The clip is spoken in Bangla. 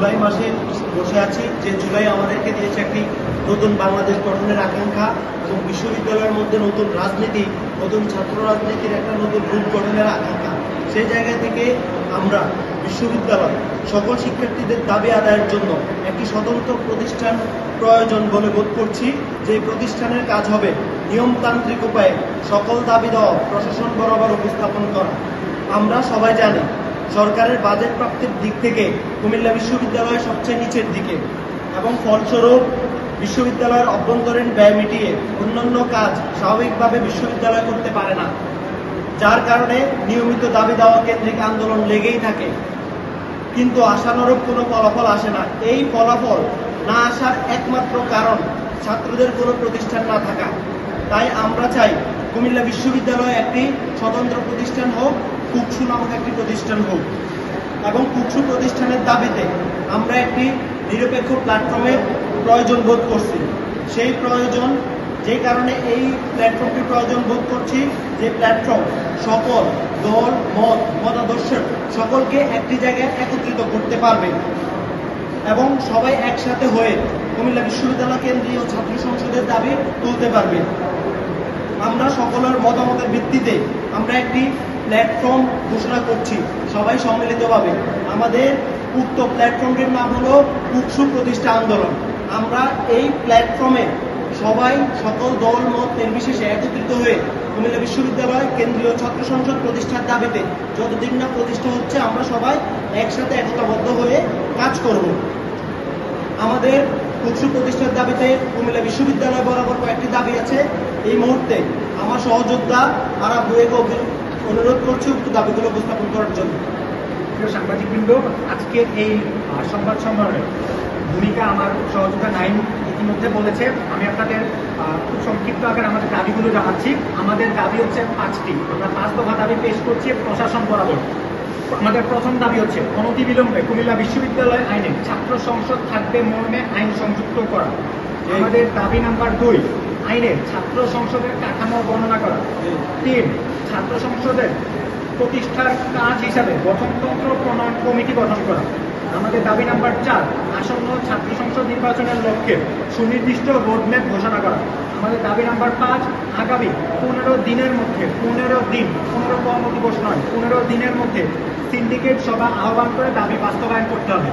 জুলাই মাসে বসে আছি। যে জুলাই আমাদেরকে দিয়েছে একটি নতুন বাংলাদেশ গঠনের আকাঙ্ক্ষা এবং বিশ্ববিদ্যালয়ের মধ্যে নতুন রাজনীতি, নতুন ছাত্র রাজনীতির একটা নতুন রূপ গঠনের আকাঙ্ক্ষা। সেই জায়গা থেকে আমরা বিশ্ববিদ্যালয়, সকল শিক্ষার্থীদের দাবি আদায়ের জন্য একটি স্বতন্ত্র প্রতিষ্ঠান প্রয়োজন বলে বোধ করছি। যে প্রতিষ্ঠানের কাজ হবে নিয়মতান্ত্রিক উপায়ে সকল দাবি দেওয়া প্রশাসন বরাবর উপস্থাপন করা। আমরা সবাই জানি সরকারের বাজেট প্রাপ্তির দিক থেকে কুমিল্লা বিশ্ববিদ্যালয় সবচেয়ে নিচের দিকে এবং ফলস্বরূপ বিশ্ববিদ্যালয়ের অভ্যন্তরীণ ব্যয় মিটিয়ে অন্যান্য কাজ স্বাভাবিকভাবে বিশ্ববিদ্যালয় করতে পারে না, যার কারণে নিয়মিত দাবি দেওয়া কেন্দ্রিক আন্দোলন লেগেই থাকে। কিন্তু আশানুরূপ কোনো ফলাফল আসে না। এই ফলাফল না আসার একমাত্র কারণ ছাত্রদের কোনো প্রতিষ্ঠান না থাকা। তাই আমরা চাই কুমিল্লা বিশ্ববিদ্যালয় একটি স্বতন্ত্র প্রতিষ্ঠান হোক, কুকসু নামক একটি প্রতিষ্ঠান হোক। এবং কুকসু প্রতিষ্ঠানের দাবিতে আমরা একটি নিরপেক্ষ প্ল্যাটফর্মের প্রয়োজন বোধ করছি। সেই প্রয়োজন, যে কারণে এই প্ল্যাটফর্মটি প্রয়োজন বোধ করছি, যে প্ল্যাটফর্ম সকল দল, মত, মতাদর্শের সকলকে একটি জায়গায় একত্রিত করতে পারবে। এবং সবাই একসাথে হয়ে কুমিল্লা বিশ্ববিদ্যালয় কেন্দ্রীয় ছাত্র সংসদের দাবি তুলতে পারবে। আমরা সকলের মতামতের ভিত্তিতে আমরা একটি প্ল্যাটফর্ম ঘোষণা করছি, সবাই সম্মিলিতভাবে। আমাদের উক্ত প্ল্যাটফর্মটির নাম হলো কুকসু প্রতিষ্ঠা আন্দোলন। আমরা এই প্ল্যাটফর্মে সবাই, সকল দল, মত নির্বিশেষে একত্রিত হয়ে কুমিল্লা বিশ্ববিদ্যালয় কেন্দ্রীয় ছাত্র সংসদ প্রতিষ্ঠার দাবিতে যতদিন না প্রতিষ্ঠা হচ্ছে, আমরা সবাই একসাথে একতাবদ্ধ হয়ে কাজ করব। আমাদের কুৎসু প্রতিষ্ঠার দাবিতে কুমিল্লা বিশ্ববিদ্যালয় বরাবর কয়েকটি দাবি আছে। এই মুহূর্তে আমার সহযোদ্ধা, আরা বুয়েকে অনুরোধ করছি উক্ত দাবিগুলো উপস্থাপন করার জন্য। প্রিয় সাংবাদিকবৃন্দ আজকের এই সংবাদ সম্মেলনে ভূমিকা আমার সহযোগিতা নাইন ইতিমধ্যে বলেছে। আমি আপনাদের খুব সংক্ষিপ্ত আকারে আমাদের দাবিগুলো জানাচ্ছি। আমাদের দাবি হচ্ছে পাঁচটি। আমরা পাঁচ দফা দাবি পেশ করছি প্রশাসন বরাবর। আমাদের প্রথম দাবি হচ্ছে অনতিবিলম্বে কুমিল্লা বিশ্ববিদ্যালয় আইনে ছাত্র সংসদ থাকবে মর্মে আইন সংযুক্ত করা। আমাদের দাবি নাম্বার দুই আইনে ছাত্র সংসদের কাঠামো বর্ণনা করা। তিন, ছাত্র সংসদের প্রতিষ্ঠার কাজ হিসাবে গঠনতন্ত্র প্রণয়ন কমিটি গঠন করা। আমাদের দাবি নাম্বার চার, আসন্ন ছাত্র সংসদ নির্বাচনের লক্ষ্যে সুনির্দিষ্ট রোডম্যাপ ঘোষণা করা। আমাদের দাবি নাম্বার পাঁচ, আগামী পনেরো দিনের মধ্যে, পনেরো দিন, পনেরো কর্মদিবস নয়, পনেরো দিনের মধ্যে সিন্ডিকেট সভা আহ্বান করে দাবি বাস্তবায়ন করতে হবে।